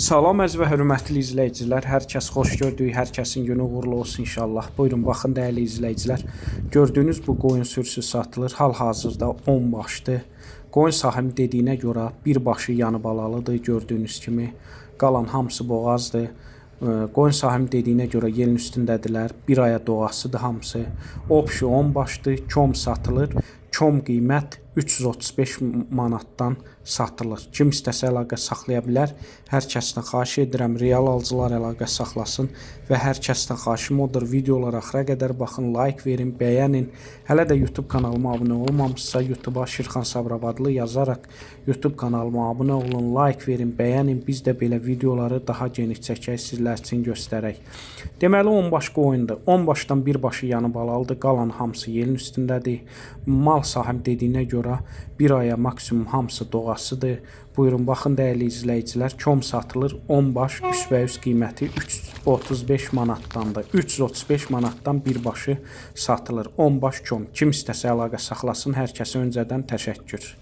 Salam əziz və hörmətli izləyicilər. Hər kəs xoş gördük. Hər kəsin günü uğurlu olsun inşallah. Buyurun baxın dəyərli izləyicilər. Gördüyünüz bu qoyun sürüsü satılır. Hal-hazırda 10 başdır. Qoyun sahibi dediyinə görə bir başı yanı balalıdır gördüyünüz kimi. Qalan hamısı boğazdır. Qoyun sahibi dediyinə görə yerin üstündədirlər. Bir aya doğasıdır hamısı. Opşu 10 başdır. Kom satılır. Kom qiymət 335 manatdan satılır. Kim istəsə əlaqə saxlaya bilər. Hər kəsdən xahiş edirəm real alıcılar əlaqə saxlasın və hər kəsdən xahişim odur videolara axıra qədər baxın, like verin, bəyənin. Hələ də YouTube kanalıma abunə olmamısınızsa YouTube-a Şirxan Sabirabadlı yazaraq YouTube kanalıma abunə olun, like verin, bəyənin. Biz də belə videoları daha geniş çəkək sizlər üçün göstərək. Deməli 10 baş qoyundur. 10 başdan bir başı yanı balalıdır, qalan hamısı yerin üstündədir. Mal sahibi dediyinə görə bir aya maksimum hamısı doğasıdır. Buyurun baxın dəyərli izləyicilər, kom satılır 10 baş üsbəyüz qiyməti 335 manatdandır. 335 manatdan bir başı satılır 10 baş kom. Kim istəsə əlaqə saxlasın, hər kəsə öncədən təşəkkür.